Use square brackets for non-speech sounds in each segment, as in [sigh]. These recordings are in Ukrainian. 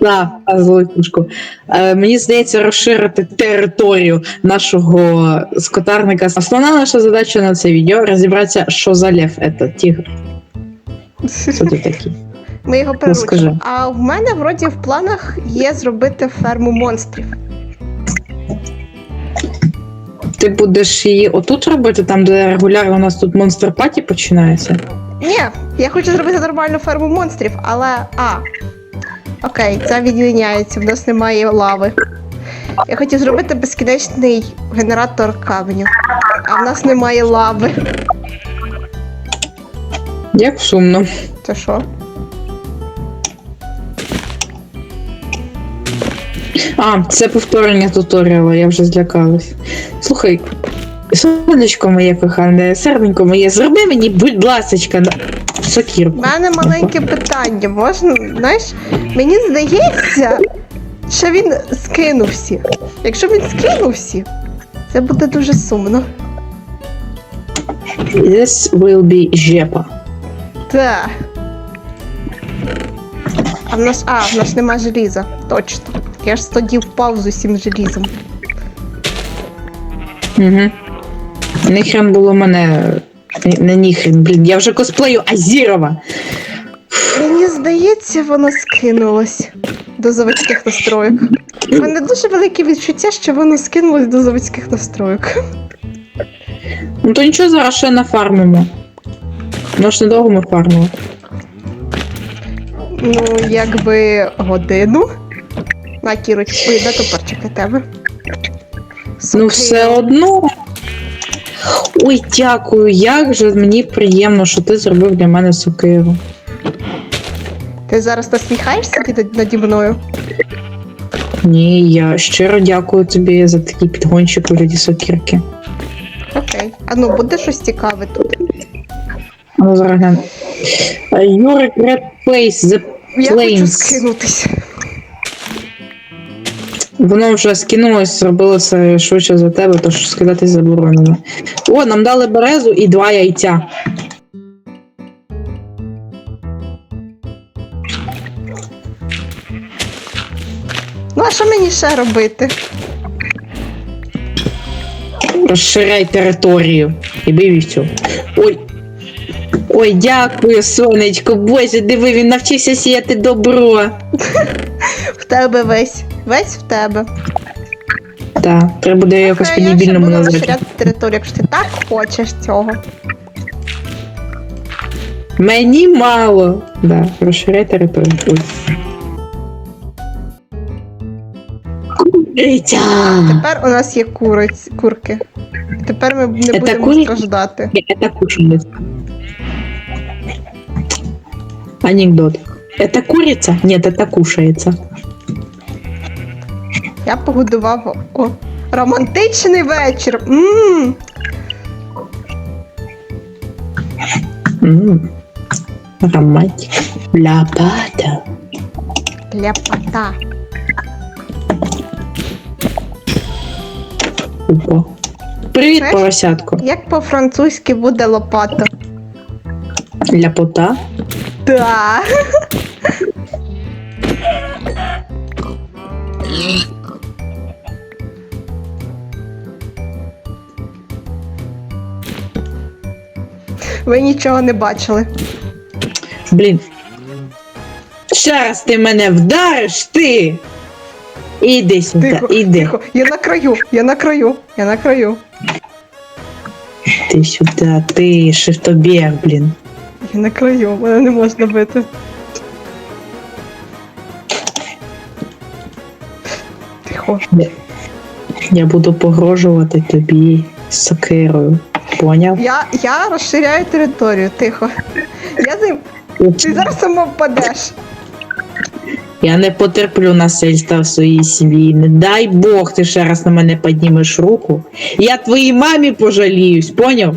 На, золотушку. Е, мені здається, розширити територію нашого скотарника. Основна наша задача на це відео розібратися, що за лев це тигр. Що ти такий? Ми його Ну, переручимо. А в мене вроді в планах є зробити ферму монстрів. Ти будеш її отут робити, там, де регулярно у нас тут монстр паті починається. Ні, я хочу зробити нормальну ферму монстрів, але. А. Окей, це відміняється, в нас немає лави. Я хотів зробити безкінечний генератор каменю, а в нас немає лави. Як сумно. Це що? А, це повторення туторіала, я вже злякалась. Слухай, сонечко моє кохане, серденько моє, зроби мені, будь ласочка, на- У мене маленьке питання. Можна, знаєш, мені здається, що він скинув всіх. Якщо він скинув всіх, це буде дуже сумно. This will be жепа. Так. А в нас, а, в нас нема желіза. Точно. Я ж тоді впав з усім желізом. Угу. Ніхрен було мене. Не ніхрен, блін, я вже косплею Азірова. Мені здається, воно скинулось до заводських настроїк. У мене дуже велике відчуття, що воно скинулось до заводських настроїк. Ну то нічого зараз ще нафармимо. Ну ж недовго ми фармили. Ну, якби годину. На кірочку, ой, де топорчик для тебе? Ну все одно. Ой, дякую, як же мені приємно, що ти зробив для мене сокиру. Ти зараз насміхаєшся наді- наді мною? Ні, я щиро дякую тобі за такий підгончик у вигляді сокірки. Окей. А ну буде щось цікаве тут. Ну, зараз гляну. Uh, You regret place the Я хочу скинутись. Воно вже скинулось, зробило це швидше за тебе, тож скидатись заборонено. О, нам дали березу і два яйця. Ну а що мені ще робити? Розширяй територію. І бий вівцю. Ой. Ой, дякую, сонечко. Боже, диви, він навчився сіяти добро. В тебе весь. Весь в тебе. Так, треба буде якось Окей, я ще буду назвати. розширяти територію, якщо ти так хочеш цього. Мені мало. Да, розширяй територію. Ой. Куриця! Тепер у нас є куриць, курки. Тепер ми не Це будемо страждати. Это кушается. Анекдот. Это курица? Нет, это кушается. Я погодував. О, романтичний вечір. Мм. М, Романтик. Ляпата. Ляпота. Опа. Привіт, Знаєш? поросятко. Як по-французьки буде лопата? Ляпота. Да. Ви нічого не бачили. Блін. Ще раз ти мене вдариш, ти. Іди сюди, Тихо, іди. тихо. Я на краю, я на краю, я на краю. Ти сюди, ти шифтобєг, блін. Я на краю, мене не можна бити. Тихо. Я буду погрожувати тобі сокирою. Поняв? Я, я розширяю територію, тихо. Я за... Ти зараз сама впадеш. Я не потерплю насильства в своїй сім'ї. Не дай Бог, ти ще раз на мене піднімеш руку. Я твоїй мамі пожаліюсь, поняв?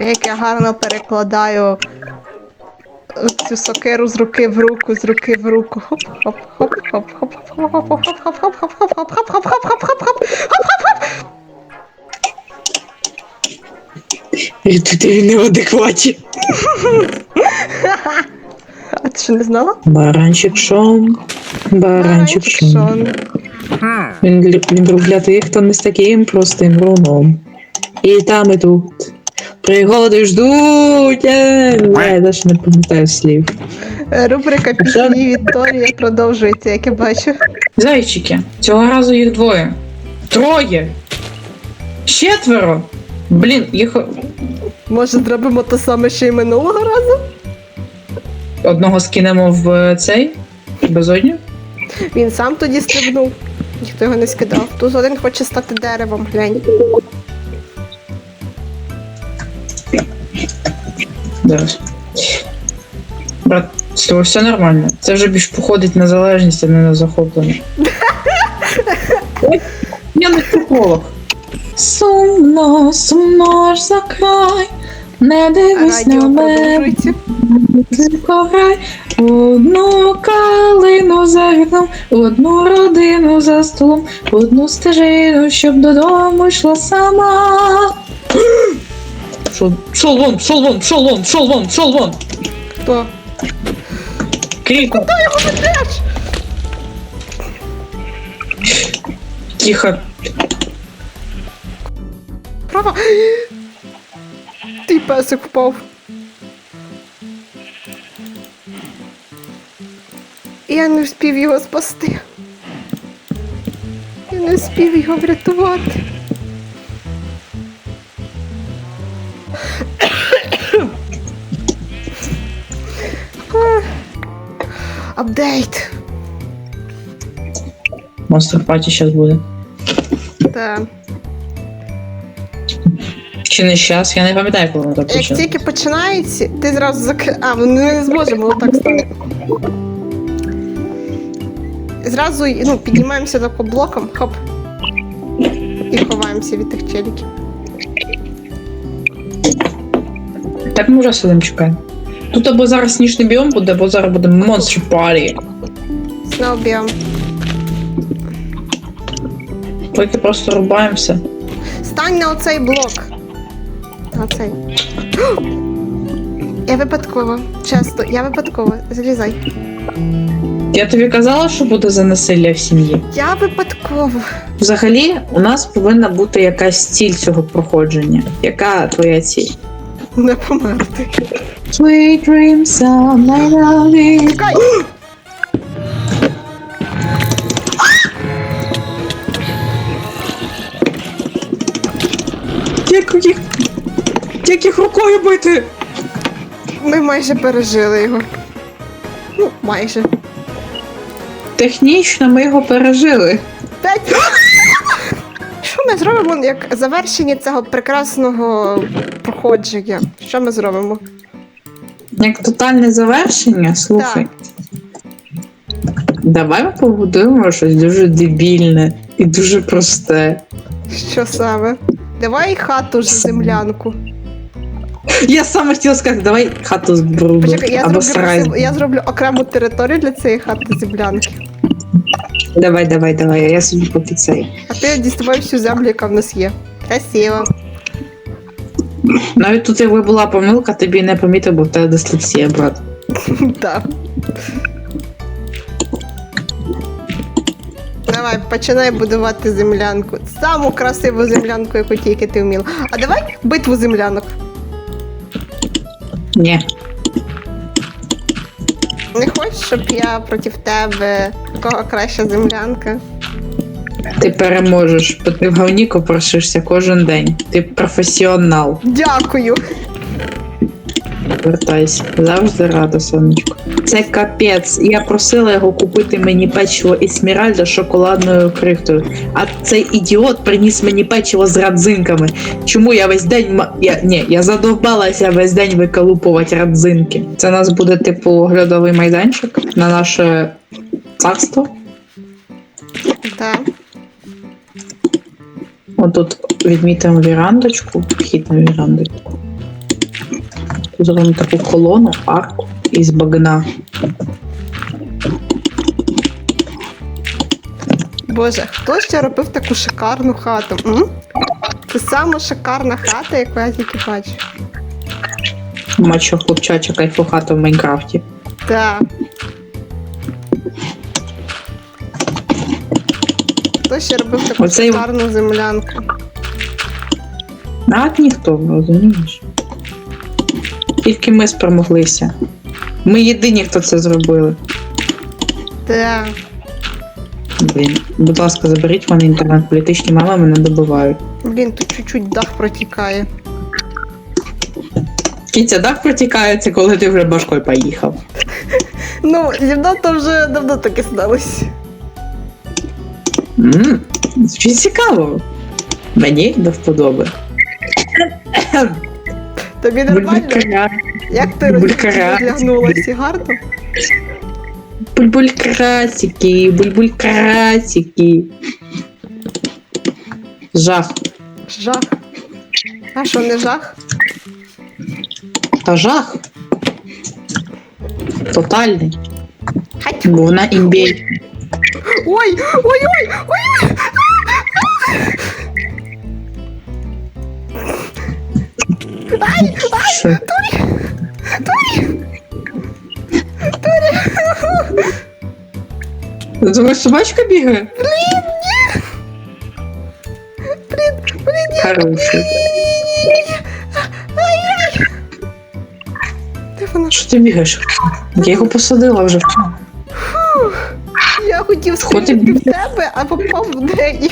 Як я гарно перекладаю цю сокиру з руки в руку, з руки в руку. Хоп, хоп, хоп, хоп, хоп, хоп, хоп, хоп, хоп, хоп, хоп, хоп, хоп, хоп, хоп, хоп, хоп, хоп, хоп. Ти, в що не знала? Баранчик Шон. Баранчик Шон. Він, він тих, хто не з таким простим руном. І там, і тут. Пригоди ждуть. Е, Я навіть не пам'ятаю слів. Е, Рубрика пісні Вікторія продовжується, як я бачу. Зайчики, цього разу їх двоє. Троє. Четверо. Блін, їх Може, зробимо те саме, що й минулого разу? одного скинемо в е, цей безодню. Він сам тоді стрибнув. Ніхто його не скидав. Тут один хоче стати деревом, глянь. Зараз. Брат, з тобою все нормально. Це вже більш походить на залежність, а не на захоплення. Я не психолог. Сумно, сумно ж за край. Не дивись на мене, одну калину за вікном, одну родину за столом, одну стежину, щоб додому йшла сама. Шол, шол вон, шол вон, шол вон, шол вон, шол вон. Хто? Кріко. Його ведеш! Тихо. Права. Ти песик впав. Я не встиг його спасти. Я не встиг його врятувати. Апдейт. Монстр паті зараз буде. Так. Чи не щас? Я не пам'ятаю, коли воно так Як почалося. тільки починається, ти зразу зак... А, ми не зможемо отак стати. Зразу ну, піднімаємося тако блоком, хоп. І ховаємося від тих челіків. Так ми вже сидимо чекаємо. Тут або зараз сніжний біом буде, або зараз буде монстр парі. Знову біом. Поки просто рубаємося. Стань на оцей блок. На оцей. [gasps] Я випадково. Чесно, я випадково. Залізай. Я тобі казала, що буде за насилля в сім'ї. Я випадково. Взагалі, у нас повинна бути якась ціль цього проходження. Яка твоя ціль? Не померти. Sweet dreams sound like loving. Чекай! Як їх. Як їх рукою бити? Ми майже пережили його. Ну, майже. Технічно ми його пережили. П'ять. [gasps] Що ми зробимо як завершення цього прекрасного проходження? Що ми зробимо? Як тотальне завершення, слухай. Давай ми побудуємо щось дуже дебільне і дуже просте. Що саме? Давай хату ж землянку. Я саме хотіла сказати, давай хату з бруду. Почекай, я або зроблю, сарай. я зроблю окрему територію для цієї хати землянки. Давай, давай, давай, я собі поки цей. А ти діставай всю землю, яка в нас є. Красиво. Навіть тут, якби була помилка, тобі не помітив, бо в тебе дислексія, брат. Так. Давай, починай будувати землянку. Саму красиву землянку, яку тільки ти вміла. А давай битву землянок. Ні. Не хочеш, щоб я проти тебе кого краща землянка? Ти переможеш, бо ти в говні копоршишся кожен день. Ти професіонал. Дякую. Вертайся. Завжди рада, сонечко. Це капець. Я просила його купити мені печиво із сміральда з шоколадною крихтою. А цей ідіот приніс мені печиво з радзинками. Чому я весь день ма- я ні, я задовбалася весь день виколупувати радзинки. Це у нас буде типу оглядовий майданчик на наше царство. Так. Отут відмітимо вірандочку, вхід на вірандочку. Тут зробимо таку колону, арку із багна. Боже, хто ще робив таку шикарну хату? М? Це сама шикарна хата, яку я тільки бачу. Мачо хлопчача кайфохата в Майнкрафті. Так. Хто ще робив таку Оцей- шикарну землянку? А ніхто, розумієш? Тільки ми спромоглися. Ми єдині, хто це зробили. Так. Блін, будь ласка, заберіть в мене інтернет. Політичні мами мене добивають. Блін, тут чуть-чуть дах протікає. Кіця, так протікається, коли ти вже башкою поїхав. Ну, зі мною то вже давно таке сталося. Ммм, звучить цікаво. Мені до вподоби. Тобі нормально? Булькара, Як ти Булькара. розглянулася? Гарно? бульбулькратики, бульбулькратики. Жах. Жах. А що, не жах? Та жах. Тотальний. Хать. Бо вона імбій. Ой, ой, ой, ой, ой. Ай, ай, Що? Ти Думаєш, собачка бігає? блін, ні. Хороший. Ай-яй. Де вона? Що ти бігаєш? Я його посадила вже. Я хотів Ходи, стріляти в тебе, а попав в неї.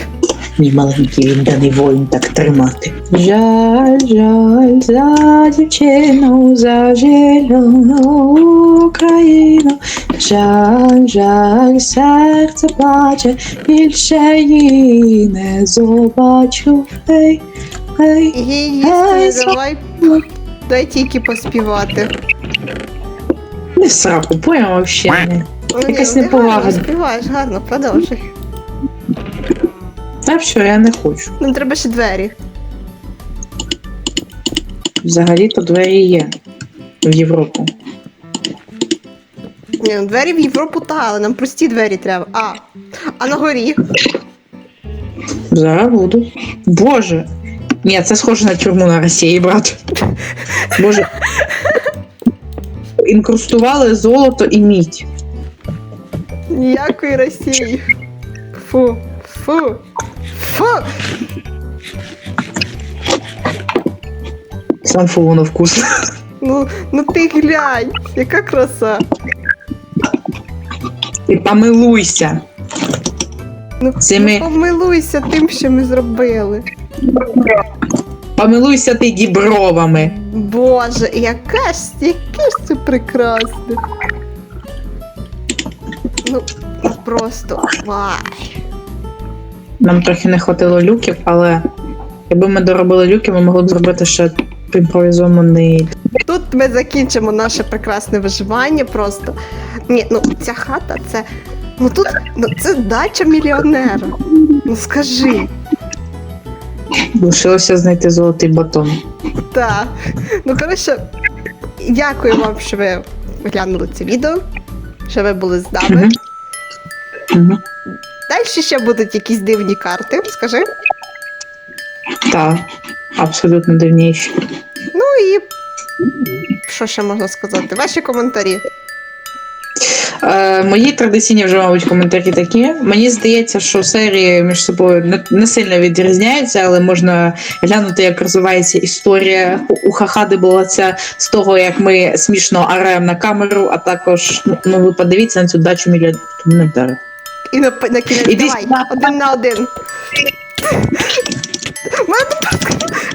Мій маленький відданий воїн так тримати. Жаль, жаль за дівчину, за зелену Україну. Жаль, жаль, серце плаче, більше її не побачу. Ей, ей. Її Ай, давай. Дай тільки поспівати. Не сраку, поняла вообще Ну, Якась ні, неповага. Співаєш, гарно, продовжуй. Та все, я не хочу. Нам треба ще двері. Взагалі-то двері є в Європу. Ні, ну двері в Європу та, але нам прості двері треба. А. А на горі. Зараз буду. Боже. Ні, це схоже на тюрму на Росії, брат. Боже. [laughs] Інкрустували золото і мідь. Ніякої Росії. Фу. Фу. Фу. Сам фу, воно вкусно. Ну, ну ти глянь, яка краса. І помилуйся. Ну, Цими- ну помилуйся тим, що ми зробили. Помилуйся ти дібровами. Боже, яке ж, яке ж це прекрасне. Ну, просто вай. Нам трохи не хватило люків, але якби ми доробили люки, ми могли б зробити ще імпровізований. Тут ми закінчимо наше прекрасне виживання просто. Ні, ну ця хата це. Ну тут ну, це дача мільйонера. Ну скажи. Лишилося знайти золотий батон. Так. Ну коротше, дякую вам, що ви глянули це відео, що ви були з нами. Далі ще будуть якісь дивні карти, скажи. Так, абсолютно дивніші. Ну і що ще можна сказати? Ваші коментарі. Е, мої традиційні вже, мабуть, коментарі такі. Мені здається, що серії між собою не, не сильно відрізняються, але можна глянути, як розвивається історія у- Хахади була ця з того, як ми смішно араємо на камеру, а також ну, ну ви подивіться на цю дачу мільйонера. І на, на кінець давай, сюди. один на один.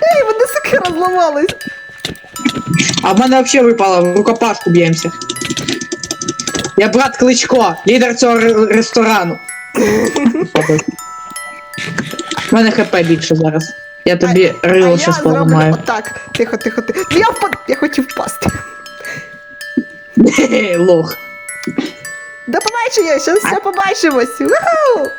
Ей, мене сокира зламалась. А в мене взагалі випало в рукопашку б'ємося. Я брат Кличко, лідер цього ре- ресторану. У мене хп більше зараз. Я тобі рило щас поламаю. отак. Тихо, тихо, тихо. Ну я впад... я хотів впасти. [laughs] Лох. До побачення, ще все побачимось. Уху!